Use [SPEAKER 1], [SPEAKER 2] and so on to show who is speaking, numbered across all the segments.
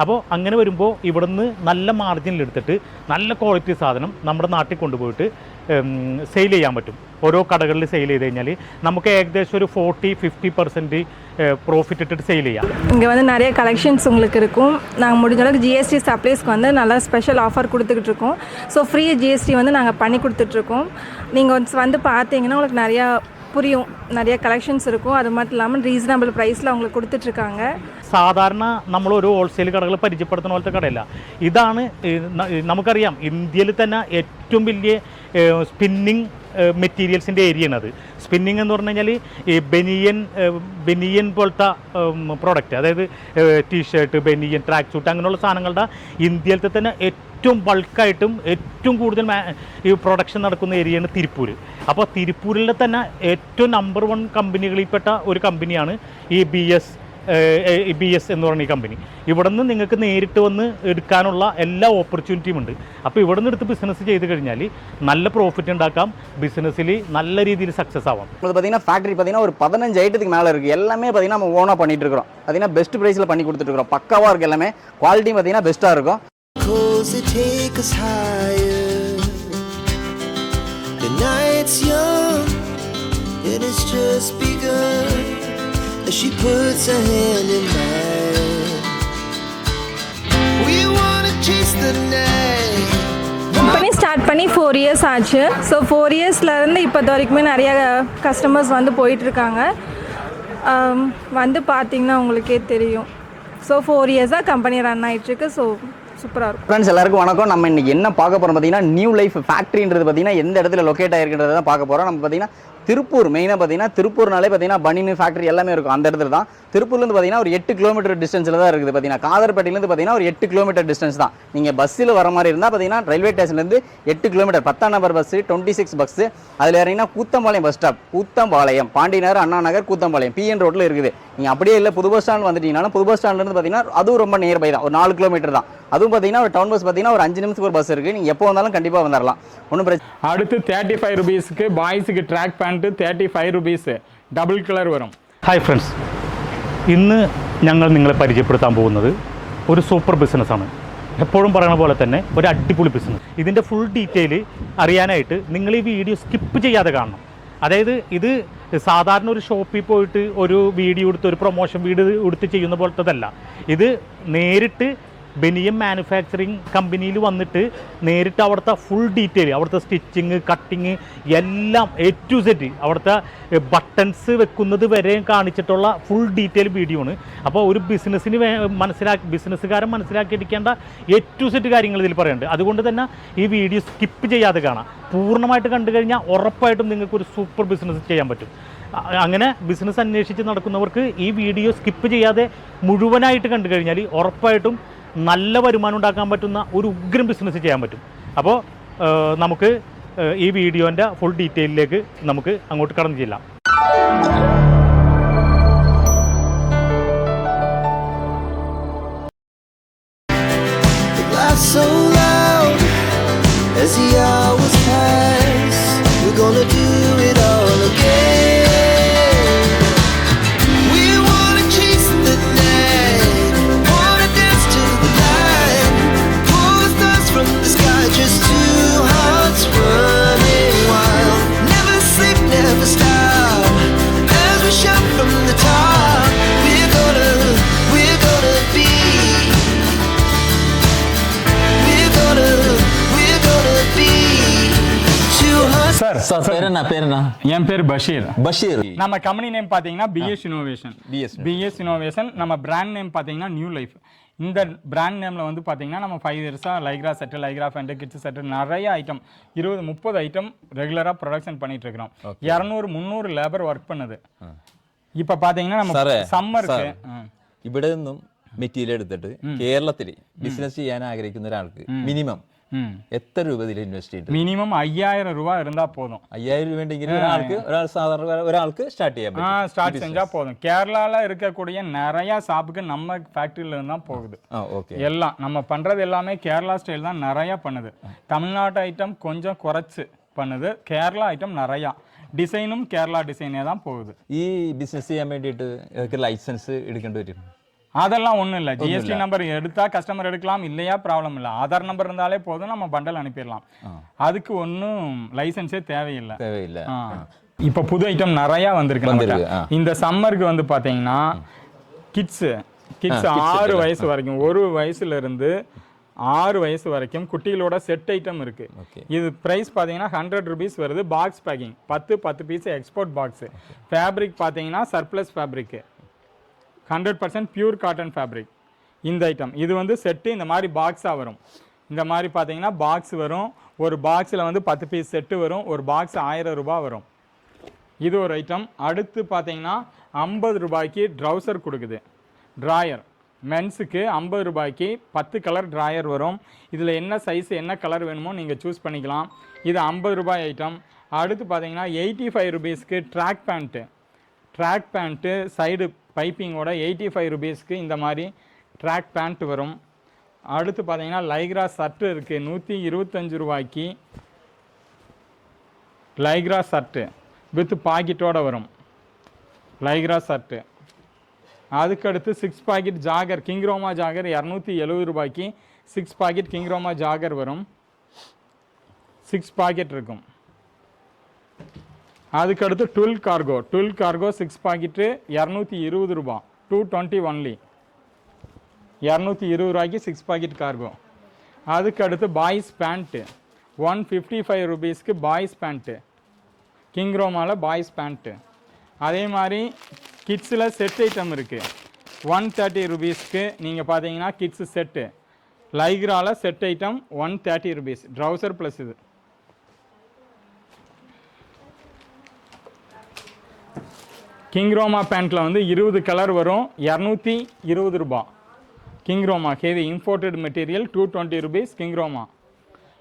[SPEAKER 1] അപ്പോൾ അങ്ങനെ വരുമ്പോൾ ഇവിടുന്ന് നല്ല മാർജിനിൽ എടുത്തിട്ട് നല്ല ക്വാളിറ്റി സാധനം നമ്മുടെ നാട്ടിൽ കൊണ്ടുപോയിട്ട് സെയിൽ ചെയ്യാൻ പറ്റും ഓരോ കടകളിൽ സെയിൽ ചെയ്ത് കഴിഞ്ഞാൽ നമുക്ക് ഏകദേശം ഒരു ഫോർട്ടി ഫിഫ്റ്റി പെർസെൻറ്റ് പ്രോഫിറ്റ് ഇട്ടിട്ട് സെയിൽ ചെയ്യാം
[SPEAKER 2] இங்கே வந்து நிறைய கலெக்ஷன்ஸ் உங்களுக்கு இருக்கும் நாங்கள் முடிஞ்ச அளவுக்கு ஜிஎஸ்டி சப்ளைஸ்க்கு வந்து நல்லா ஸ்பெஷல் ஆஃபர் கொடுத்துக்கிட்டு இருக்கோம் ஸோ ஃப்ரீ ஜிஎஸ்டி வந்து நாங்கள் பண்ணி கொடுத்துட்ருக்கோம் நீங்கள் ஒன்ஸ் வந்து பார்த்தீங்கன்னா உங்களுக்கு நிறையா புரியும் நிறைய கலெக்ஷன்ஸ் இருக்கும் அது மட்டும் இல்லாமல் ரீசனபிள் ப்ரைஸில் உங்களுக்கு கொடுத்துட்ருக்காங்க
[SPEAKER 1] സാധാരണ നമ്മൾ ഒരു ഹോൾസെയിൽ കടകൾ പരിചയപ്പെടുത്തുന്ന പോലത്തെ കടയല്ല ഇതാണ് ഈ ന- ഈ നമുക്കറിയാം ഇന്ത്യയിൽ തന്നെ ഏറ്റവും വലിയ സ്പിന്നിങ് മെറ്റീരിയൽസിന്റെ ഏരിയയാണ് അത്. സ്പിന്നിങ് എന്ന് പറഞ്ഞു കഴിഞ്ഞാൽ ഈ ബെനിയൻ ബെനിയൻ പോലത്തെ പ്രോഡക്റ്റ് അതായത് t shirt banian track suit അങ്ങനെയുള്ള സാധനങ്ങളുടെ ഇന്ത്യയിലത്തെ തന്നെ ഏറ്റവും ബൾക്കായിട്ടും ഏറ്റവും കൂടുതൽ ഈ പ്രൊഡക്ഷൻ നടക്കുന്ന ഏരിയയാണ് തിരുപ്പൂർ അപ്പോൾ തിരുപ്പൂരിലെ തന്നെ ഏറ്റവും നമ്പർ വൺ കമ്പനികളിൽപ്പെട്ട ഒരു കമ്പനിയാണ് ഈ ബി എസ് ബി എസ് എന്ന് പറയുന്ന ഈ കമ്പനി ഇവിടെ നിന്ന് നിങ്ങൾക്ക് നേരിട്ട് വന്ന് എടുക്കാനുള്ള എല്ലാ ഓപ്പർച്യൂണിറ്റിയും ഉണ്ട് അപ്പോൾ ഇവിടെ നിന്ന് എടുത്ത് ബിസിനസ് ചെയ്ത് കഴിഞ്ഞാൽ നല്ല പ്രോഫിറ്റ് ഉണ്ടാക്കാം ബിസിനസ്സിൽ നല്ല രീതിയിൽ സക്സസ് ആവാം
[SPEAKER 3] உங்களுக்கு பார்த்தீங்கன்னா ஃபேக்ட்ரி பார்த்தீங்கன்னா ஒரு பதினஞ்சு ஐட்டத்துக்கு மேலே இருக்குது எல்லாமே பார்த்தீங்கன்னா நம்ம ஓனாக பண்ணிட்டு இருக்கிறோம் பார்த்தீங்கன்னா பெஸ்ட் ப்ரைஸில் பண்ணி கொடுத்துட்டு இருக்கிறோம் பக்காவாக இருக்குது எல்லாமே குவாலிட்டி பார்த்தீங்கன்னா பெஸ்ட்டாக இருக்கும்
[SPEAKER 4] Cause they take us higher. The night's young, and it's just begun. As she puts her hand in mine. We wanna chase the night.
[SPEAKER 2] Company start பண்ணி ஃபோர் இயர்ஸ் ஆச்சு. ஸோ ஃபோர் இயர்ஸ்லேருந்து இப்போ வரைக்குமே நிறைய customers வந்து போயிட்டுருக்காங்க. வந்து பார்த்தீங்கன்னா உங்களுக்கே தெரியும். ஸோ ஃபோர் இயர்ஸாக கம்பெனி ரன் ஆகிட்டுருக்கு ஸோ சூப்பராக இருக்கும்.
[SPEAKER 3] ஃப்ரெண்ட்ஸ் எல்லாருக்கும் வணக்கம். நம்ம இன்னைக்கு என்ன பார்க்க போகிறோம் பார்த்தீங்கன்னா நியூ லைஃப் ஃபேக்ட்ரின்றது பார்த்தீங்கன்னா எந்த இடத்துல லொக்கேட் ஆயிருக்குன்றதை தான் பார்க்க போகிறோம் நம்ம பார்த்தீங்கன்னா திருப்பூர் மெயினாக பார்த்தீங்கன்னா திருப்பூர்னாலே பார்த்தீங்கன்னா பனினு ஃபேக்ட்ரி எல்லாமே இருக்கும். அந்த இடத்துல தான். திருப்பூர்லேருந்து பார்த்தீங்கன்னா ஒரு எட்டு கிலோமீட்டர் டிஸ்டன்ஸில் தான் இருக்குது பார்த்தீங்கன்னா. காதர்பேட்டையிலேருந்து பார்த்தீங்கன்னா ஒரு எட்டு கிலோமீட்டர் டிஸ்டன்ஸ் தான். நீங்கள் பஸ்ஸில் வர மாதிரி இருந்தால் பார்த்தீங்கன்னா ரயில்வே ஸ்டேஷன்லேருந்து எட்டு கிலோமீட்டர் பத்தாம் number bus twenty six bus அதில் இறங்கினா Koothampalayam bus stop Koothampalayam. Pandinagar Anna Nagar Koothampalayam. PN ரோட்டில் இருக்குது. நீங்கள் அப்படியே இல்லை புது பஸ் ஸ்டாண்ட் வந்துட்டீங்கன்னா புது பஸ் ஸ்டாண்ட்லேருந்து பார்த்தீங்கன்னா அதுவும் ரொம்ப நியர்பை தான். ஒரு நாலு கிலோமீட்டர் தான். அதுவும் பார்த்தீங்கன்னா ஒரு டவுன் பஸ் பார்த்தீங்கன்னா ஒரு அஞ்சு நிமிஷத்துக்கு ஒரு பஸ் இருக்குது நீங்கள் எப்போ வந்தாலும் கண்டிப்பாக வந்துடலாம் ஒன்றும் பிரச்சனை
[SPEAKER 5] அடுத்து தேர்ட்டி ஃபைவ் ருபீஸ்க்கு பாய்ஸுக்கு track pant thirty five rupees double colour வரும்
[SPEAKER 1] ഹായ് ഫ്രണ്ട്സ് ഇന്ന് ഞങ്ങൾ നിങ്ങളെ പരിചയപ്പെടുത്താൻ പോകുന്നത് ഒരു സൂപ്പർ ബിസിനസ്സാണ് എപ്പോഴും പറയുന്ന പോലെ തന്നെ ഒരു അടിപൊളി ബിസിനസ് ഇതിൻ്റെ ഫുൾ ഡീറ്റെയിൽ അറിയാനായിട്ട് നിങ്ങൾ ഈ വീഡിയോ സ്കിപ്പ് ചെയ്യാതെ കാണണം അതായത് ഇത് സാധാരണ ഒരു ഷോപ്പിൽ പോയിട്ട് ഒരു വീഡിയോ എടുത്ത് ഒരു പ്രൊമോഷൻ വീഡിയോ എടുത്ത് ചെയ്യുന്ന പോലത്തതല്ല ഇത് നേരിട്ട് ബെനിയം മാനുഫാക്ചറിങ് കമ്പനിയിൽ വന്നിട്ട് നേരിട്ട് അവിടുത്തെ ഫുൾ ഡീറ്റെയിൽ അവിടുത്തെ സ്റ്റിച്ചിങ് കട്ടിങ് എല്ലാം എ ടു സെറ്റ് അവിടുത്തെ ബട്ടൺസ് വെക്കുന്നത് വരെ കാണിച്ചിട്ടുള്ള ഫുൾ ഡീറ്റെയിൽ വീഡിയോ ആണ്. അപ്പോൾ ഒരു ബിസിനസ്സിന് മനസ്സിലാക്കി ബിസിനസ്സുകാരൻ മനസ്സിലാക്കിയിരിക്കേണ്ട എ ടു സെറ്റ് കാര്യങ്ങൾ ഇതിൽ പറയുന്നുണ്ട് അതുകൊണ്ട് തന്നെ ഈ വീഡിയോ സ്കിപ്പ് ചെയ്യാതെ കാണാം. പൂർണമായിട്ട് കണ്ടു കഴിഞ്ഞാൽ ഉറപ്പായിട്ടും നിങ്ങൾക്ക് ഒരു സൂപ്പർ ബിസിനസ് ചെയ്യാൻ പറ്റും. അങ്ങനെ ബിസിനസ് അന്വേഷിച്ച് നടക്കുന്നവർക്ക് ഈ വീഡിയോ സ്കിപ്പ് ചെയ്യാതെ മുഴുവനായിട്ട് കണ്ടു കഴിഞ്ഞാൽ ഉറപ്പായിട്ടും നല്ല വരുമാനം ഉണ്ടാക്കാൻ പറ്റുന്ന ഒരു ഉഗ്രം ബിസിനസ് ചെയ്യാൻ പറ്റും. അപ്പോൾ നമുക്ക് ഈ വീഡിയോന്റെ ഫുൾ ഡീറ്റെയിലേക്ക് നമുക്ക് അങ്ങോട്ട് കടന്നു ചെല്ലാം.
[SPEAKER 4] So loud as he hours
[SPEAKER 6] என்ன பேர் என்ன
[SPEAKER 5] என் பேர் பஷீர்
[SPEAKER 6] பஷீர்
[SPEAKER 5] நம்ம கம்பெனி நேம் பார்த்தீங்கன்னா BS innovation
[SPEAKER 6] BS
[SPEAKER 5] BS innovation நம்ம பிராண்ட் நேம் பார்த்தீங்கன்னா நியூ லைஃப் இந்த பிராண்ட் நேமில் வந்து பார்த்தீங்கன்னா நம்ம ஃபைவ் இயர்ஸாக Lycra set Lycra pant kids set நிறைய ஐட்டம் இருபது முப்பது ஐட்டம் ரெகுலராக ப்ரொடக்ஷன் பண்ணிட்டு இருக்கிறோம் இரநூறு முந்நூறு லேபர் ஒர்க் பண்ணுது இப்போ பார்த்தீங்கன்னா நம்ம
[SPEAKER 6] സാറേ
[SPEAKER 5] சம்மருக்கு
[SPEAKER 6] സാർ, ഇവിടെ നിന്നും മെറ്റീരിയൽ എടുത്തിട്ട് കേരളത്തിൽ ബിസിനസ് ചെയ്യാൻ ആഗ്രഹിക്കുന്ന ഒരാൾക്ക് മിനിമം
[SPEAKER 5] ம்
[SPEAKER 6] എത്ര രൂപ ഇതിൽ ഇൻവെസ്റ്റ് ചെയ്തിട്ട്
[SPEAKER 5] மினிமம் ஐயாயிரம் ரூபா இருந்தால் போதும்
[SPEAKER 6] അയ്യായിരം രൂപ ഉണ്ടെങ്കിൽ ഒരാൾക്ക് ഒരാൾ സാധാരണ ഒരാൾക്ക് സ്റ്റാർട്ട് ചെയ്യാൻ
[SPEAKER 5] ஆ
[SPEAKER 6] പറ്റും
[SPEAKER 5] ஸ்டார்ட் செஞ்சா போதும் கேரளால இருக்கக்கூடிய நிறைய ஷாப்புக்கு நம்ம ஃபேக்டரியில இருந்து தான் போகுது
[SPEAKER 6] ആ ഓക്കെ
[SPEAKER 5] எல்லாம் நம்ம பண்றது எல்லாமே கேரளா ஸ்டைல் தான் நிறைய பண்ணுது தமிழ்நாட்டு ஐட்டம் கொஞ்சம் குறைச்சு பண்ணுது கேரளா ஐட்டம் நிறையா டிசைனும் கேரளா டிசைனே தான் போகுது
[SPEAKER 6] ഈ ബിസിനസ് ചെയ്യാൻ വേണ്ടിയിട്ട് ഇതൊക്കെ ലൈസൻസ് എടുക്കേണ്ടി വരും
[SPEAKER 5] அதெல்லாம் ஒன்றும் இல்லை. ஜிஎஸ்டி நம்பர் எடுத்தா கஸ்டமர் எடுக்கலாம் இல்லையா ப்ராப்ளம் இல்லை. ஆதார் நம்பர் இருந்தாலே போதும் நம்ம பண்டல் அனுப்பிடலாம். அதுக்கு ஒன்றும் லைசன்ஸே தேவையில்லை.
[SPEAKER 6] தேவையில்லை.
[SPEAKER 5] இப்போ புது ஐட்டம் நிறைய வந்திருக்கு. இந்த சம்மருக்கு வந்து பாத்தீங்கன்னா கிட்ஸ் கிட்ஸ் ஆறு வயசு வரைக்கும் ஒரு வயசுல இருந்து ஆறு வயசு வரைக்கும் குட்டிகளோட செட் ஐட்டம் இருக்கு. இது பிரைஸ் பாத்தீங்கன்னா ஹண்ட்ரட் ருபீஸ் வருது பாக்ஸ் பேக்கிங் பத்து பத்து பீஸ் எக்ஸ்போர்ட் பாக்ஸ் ஃபேப்ரிக் பாத்தீங்கன்னா surplus fabric hundred percent pure cotton fabric இந்த ஐட்டம் இது வந்து செட்டு இந்த மாதிரி பாக்ஸாக வரும். இந்த மாதிரி பார்த்தீங்கன்னா பாக்ஸ் வரும். ஒரு பாக்ஸில் வந்து பத்து பீஸ் செட்டு வரும். ஒரு பாக்ஸ் ஆயிரம் ரூபாய் வரும். இது ஒரு ஐட்டம் அடுத்து பார்த்தீங்கன்னா ஐம்பது ரூபாய்க்கு ட்ரௌசர் கொடுக்குது. ட்ராயர் மென்ஸுக்கு ஐம்பது ரூபாய்க்கு பத்து கலர் ட்ராயர் வரும். இதில் என்ன சைஸ் என்ன கலர் வேணுமோ நீங்கள் சூஸ் பண்ணிக்கலாம். இது ஐம்பது ரூபாய் ஐட்டம் அடுத்து பார்த்தீங்கன்னா எயிட்டி ஃபைவ் ருபீஸ்க்கு track pant track pant side பைப்பிங்கோட eighty five ருபீஸ்க்கு இந்த மாதிரி ட்ராக் பேண்ட் வரும். அடுத்து பார்த்தீங்கன்னா லைக்ரா சர்ட்டு இருக்குது நூற்றி இருபத்தஞ்சு ரூபாய்க்கு. லைக்ரா சர்ட்டு வித் பாக்கெட்டோட வரும். லைக்ரா சர்ட்டு அதுக்கடுத்து six pocket jogger King Roma jogger இரநூத்தி எழுபது ரூபாய்க்கு six pocket King Roma jogger வரும். சிக்ஸ் பாக்கெட் இருக்கும். அதுக்கடுத்து twelve cargo. Twelve cargo six pocket இரநூத்தி இருபது ரூபா. டூ டுவெண்ட்டி ஒன்லி இரநூத்தி இருபது ரூபாய்க்கு சிக்ஸ் பாக்கெட் கார்கோ. அதுக்கு அடுத்து boys pant. One fifty five ருபீஸ்க்கு பாய்ஸ் பேண்ட்டு. கிங் ரோமாவில் பாய்ஸ் பேண்ட்டு. அதே மாதிரி கிட்ஸில் செட் ஐட்டம் இருக்குது ஒன் தேர்ட்டி ருபீஸ்க்கு நீங்கள் பார்த்தீங்கன்னா kids set லைக்ராவில் set item one thirty rupees. Trouser plus இது. கிங் ரோமா பேண்ட்டில் வந்து இருபது கலர் வரும் இரநூத்தி இருபது ரூபா King Roma heavy imported material two twenty rupees King Roma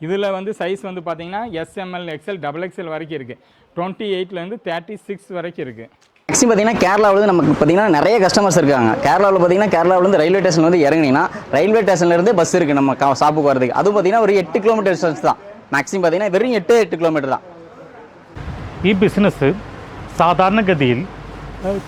[SPEAKER 5] இதில் வந்து சைஸ் வந்து பார்த்தீங்கன்னா எஸ்எம்எல் எக்ஸ்எல் டபுள் எக்ஸ்எல் வரைக்கும் இருக்குது டுவெண்ட்டி எயிட்லேருந்து தேர்ட்டி சிக்ஸ் வரைக்கும் இருக்குது
[SPEAKER 3] மேக்ஸிமம் பார்த்தீங்கன்னா கேரளாவில் நமக்கு பார்த்தீங்கன்னா நிறைய கஸ்டமர்ஸ் இருக்காங்க கேரளாவில் பார்த்தீங்கன்னா கேரளாவிலேருந்து ரயில்வே ஸ்டேஷன் வந்து இறங்குனீங்கன்னா ரயில்வே ஸ்டேஷன்லேருந்து பஸ் இருக்குது நம்ம கா- ஷாப்புக்கு வரதுக்கு அதுவும் பார்த்தீங்கன்னா ஒரு எட்டு கிலோமீட்டர் டிஸ்டன்ஸ் தான் மேக்ஸிமம் பார்த்தீங்கன்னா வெறும் எட்டு எட்டு கிலோமீட்டர் தான்
[SPEAKER 1] ഈ ബിസിനസ് സാധാരണഗതിയിൽ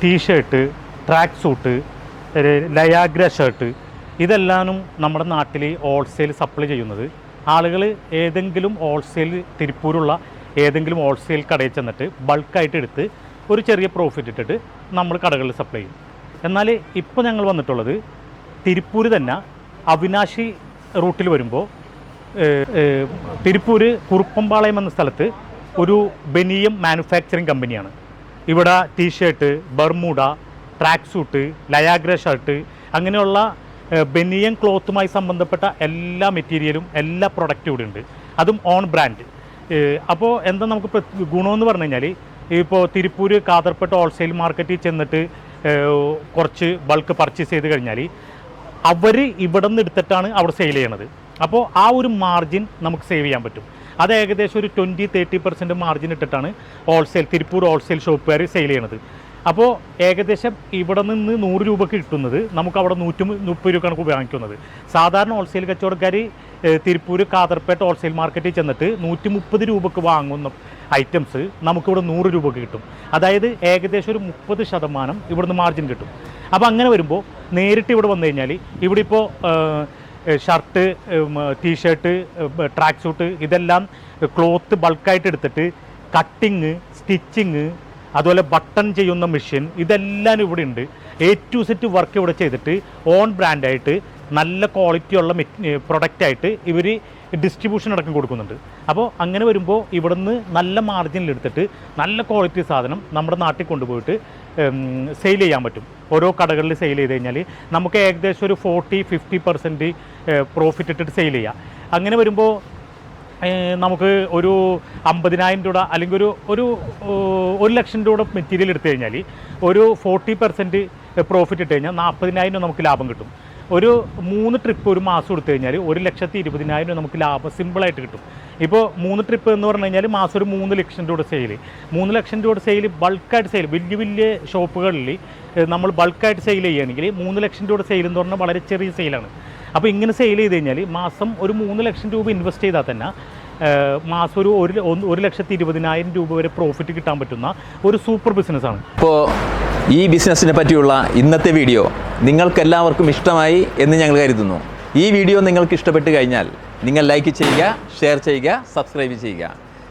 [SPEAKER 1] ടീഷർട്ട് ട്രാക്ക് സൂട്ട് ലയാഗ്ര ഷർട്ട് ഇതെല്ലാനും നമ്മുടെ നാട്ടിൽ ഹോൾസെയിൽ സപ്ലൈ ചെയ്യുന്നത്. ആളുകൾ ഏതെങ്കിലും ഹോൾസെയിൽ തിരുപ്പൂരുള്ള ഏതെങ്കിലും ഹോൾസെയിൽ കടയിൽ ചെന്നിട്ട് ബൾക്കായിട്ട് എടുത്ത് ഒരു ചെറിയ പ്രോഫിറ്റ് ഇട്ടിട്ട് നമ്മൾ കടകളിൽ സപ്ലൈ ചെയ്യും. എന്നാൽ ഇപ്പോൾ ഞങ്ങൾ വന്നിട്ടുള്ളത് തിരുപ്പൂർ തന്നെ അവിനാശി റൂട്ടിൽ വരുമ്പോൾ തിരുപ്പൂർ കുറുപ്പംപാളയം എന്ന സ്ഥലത്ത് ഒരു ബനിയം മാനുഫാക്ചറിങ് കമ്പനിയാണ് ഇവിടെ t shirt Bermuda track suit Lycra shirt അങ്ങനെയുള്ള ബെനിയൻ ക്ലോത്തുമായി സംബന്ധപ്പെട്ട എല്ലാ മെറ്റീരിയലും എല്ലാ പ്രൊഡക്റ്റും ഇവിടെ ഉണ്ട് അതും ഓൺ ബ്രാൻഡ് അപ്പോൾ എന്താ നമുക്ക് ഗുണമെന്ന് പറഞ്ഞു കഴിഞ്ഞാൽ ഇപ്പോൾ തിരുപ്പൂർ കാതർപ്പെട്ട് ഹോൾസെയിൽ മാർക്കറ്റിൽ ചെന്നിട്ട് കുറച്ച് ബൾക്ക് പർച്ചേസ് ചെയ്ത് കഴിഞ്ഞാൽ അവർ ഇവിടെ നിന്ന് എടുത്തിട്ടാണ് അവിടെ സെയിൽ ചെയ്യണത്. അപ്പോൾ ആ ഒരു മാർജിൻ നമുക്ക് സേവ് ചെയ്യാൻ പറ്റും. അത് ഏകദേശം ഒരു ട്വന്റി തേർട്ടി പെർസെന്റ് മാർജിൻ ഇട്ടിട്ടാണ് ഹോൾസെയിൽ തിരുപ്പൂർ ഹോൾസെയിൽ ഷോപ്പുകാർ സെയിൽ ചെയ്യണത്. അപ്പോൾ ഏകദേശം ഇവിടെ നിന്ന് നൂറ് രൂപക്ക് കിട്ടുന്നത് നമുക്ക് അവിടെ നൂറ്റി മുപ്പത് രൂപക്കാണ് വാങ്ങിക്കുന്നത്. സാധാരണ ഹോൾസെയിൽ കച്ചവടക്കാർ തിരുപ്പൂർ കാതർപേട്ട ഹോൾസെയിൽ മാർക്കറ്റിൽ ചെന്നിട്ട് നൂറ്റി മുപ്പത് രൂപക്ക് വാങ്ങുന്ന ഐറ്റംസ് നമുക്കിവിടെ നൂറ് രൂപക്ക് കിട്ടും. അതായത് ഏകദേശം ഒരു മുപ്പത് ശതമാനം ഇവിടുന്ന് മാർജിൻ കിട്ടും. അപ്പോൾ അങ്ങനെ വരുമ്പോൾ നേരിട്ട് ഇവിടെ വന്നു കഴിഞ്ഞാൽ ഇവിടെ ഇപ്പോൾ shirt t shirt track suit ഇതെല്ലാം ക്ലോത്ത് ബൾക്കായിട്ട് എടുത്തിട്ട് കട്ടിങ് സ്റ്റിച്ചിങ് അതുപോലെ ബട്ടൺ ചെയ്യുന്ന മെഷീൻ ഇതെല്ലാം ഇവിടെ ഉണ്ട്. എ ടു സെറ്റ് വർക്ക് ഇവിടെ ചെയ്തിട്ട് ഓൺ ബ്രാൻഡായിട്ട് നല്ല ക്വാളിറ്റിയുള്ള പ്രൊഡക്റ്റായിട്ട് ഇവർ ഡിസ്ട്രിബ്യൂഷൻ അടക്കം കൊടുക്കുന്നുണ്ട്. അപ്പോൾ അങ്ങനെ വരുമ്പോൾ ഇവിടുന്ന് നല്ല മാർജിനിൽ എടുത്തിട്ട് നല്ല ക്വാളിറ്റി സാധനം നമ്മുടെ നാട്ടിൽ കൊണ്ടുപോയിട്ട് സെയിൽ ചെയ്യാൻ പറ്റും. ഓരോ കടകളിൽ സെയിൽ ചെയ്ത് കഴിഞ്ഞാൽ നമുക്ക് ഏകദേശം ഒരു ഫോർട്ടി ഫിഫ്റ്റി പെർസെന്റ് പ്രോഫിറ്റ് ഇട്ടിട്ട് സെയിൽ ചെയ്യാം. അങ്ങനെ വരുമ്പോൾ നമുക്ക് ഒരു അമ്പതിനായിരം രൂപ അല്ലെങ്കിൽ ഒരു ഒരു ഒരു ലക്ഷം രൂപയുടെ മെറ്റീരിയൽ എടുത്തു കഴിഞ്ഞാൽ ഒരു ഫോർട്ടി പെർസെന്റ് പ്രോഫിറ്റ് ഇട്ട് കഴിഞ്ഞാൽ നാൽപ്പതിനായിരം നമുക്ക് ലാഭം കിട്ടും. ഒരു മൂന്ന് ട്രിപ്പ് ഒരു മാസം എടുത്തു കഴിഞ്ഞാൽ ഒരു ലക്ഷത്തി ഇരുപതിനായിരം രൂപ നമുക്ക് ലാഭം സിമ്പിളായിട്ട് കിട്ടും. ഇപ്പോൾ മൂന്ന് ട്രിപ്പ് എന്ന് പറഞ്ഞു കഴിഞ്ഞാൽ മാസം ഒരു മൂന്ന് ലക്ഷം രൂപയുടെ സെയിൽ മൂന്ന് ലക്ഷം രൂപയുടെ സെയിൽ ബൾക്കായിട്ട് സെയിൽ വലിയ വലിയ ഷോപ്പുകളിൽ നമ്മൾ ബൾക്കായിട്ട് സെയിൽ ചെയ്യുകയാണെങ്കിൽ മൂന്ന് ലക്ഷം രൂപയുടെ സെയിൽ എന്ന് പറഞ്ഞാൽ വളരെ ചെറിയ സെയിലാണ് അപ്പോൾ ഇങ്ങനെ സെയിൽ ചെയ്ത് കഴിഞ്ഞാൽ മാസം ഒരു മൂന്ന് ലക്ഷം രൂപ ഇൻവെസ്റ്റ് ചെയ്താൽ തന്നെ മാസം ഒരു ഒരു ഒരു ലക്ഷത്തി ഇരുപതിനായിരം രൂപ വരെ പ്രോഫിറ്റ് കിട്ടാൻ പറ്റുന്ന ഒരു സൂപ്പർ ബിസിനസ്സാണ്
[SPEAKER 3] ഇപ്പോൾ
[SPEAKER 6] ഈ ബിസിനസ്സിനെ പറ്റിയുള്ള ഇന്നത്തെ വീഡിയോ നിങ്ങൾക്കെല്ലാവർക്കും ഇഷ്ടമായി എന്ന് ഞങ്ങൾ കരുതുന്നു. ഈ വീഡിയോ നിങ്ങൾക്ക് ഇഷ്ടപ്പെട്ട് കഴിഞ്ഞാൽ നിങ്ങൾ ലൈക്ക് ചെയ്യുക ഷെയർ ചെയ്യുക സബ്സ്ക്രൈബ് ചെയ്യുക.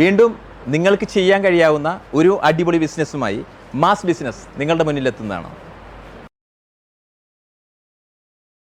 [SPEAKER 6] വീണ്ടും നിങ്ങൾക്ക് ചെയ്യാൻ കഴിയാവുന്ന ഒരു അടിപൊളി ബിസിനസ്സുമായി മാസ് ബിസിനസ് നിങ്ങളുടെ മുന്നിലെത്തുന്നതാണ്.